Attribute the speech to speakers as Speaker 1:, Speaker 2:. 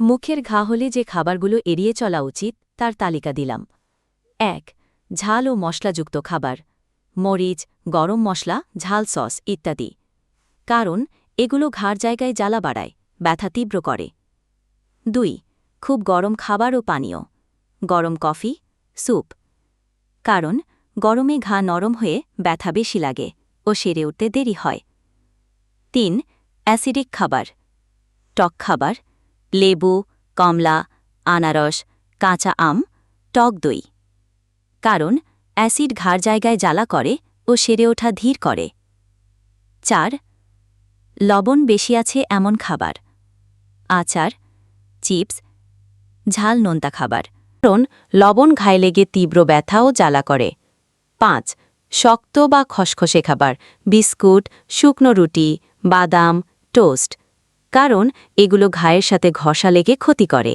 Speaker 1: মুখের ঘা হলে যে খাবারগুলো এড়িয়ে চলা উচিত, তার তালিকা দিলাম। এক, ঝাল ও মশলাযুক্ত খাবার। মরিচ, গরম মশলা, ঝাল সস ইত্যাদি। কারণ, এগুলো ঘাড় জায়গায় জ্বালা বাড়ায়, ব্যথা তীব্র করে। দুই, খুব গরম খাবার ও পানীয়। গরম কফি, স্যুপ। কারণ, গরমে ঘা নরম হয়ে ব্যথা বেশি লাগে ও সেরে উঠতে দেরি হয়। তিন, অ্যাসিডিক খাবার। টক খাবার লেবু, কমলা, আনারস, কাঁচা আম, টক দই। কারণ, অ্যাসিড ঘাড় জায়গায় জ্বালা করে ও সেরে ওঠা ধীর করে। চার, লবণ বেশি আছে এমন খাবার। আচার, চিপস, ঝাল নোনতা খাবার। কারণ, লবণ ঘায়ে লেগে তীব্র ব্যথা ও জ্বালা করে। পাঁচ, শক্ত বা খসখসে খাবার। বিস্কুট, শুকনো রুটি, বাদাম, টোস্ট। কারণ এগুলো ঘায়ের সাথে ঘষা লেগে ক্ষতি করে।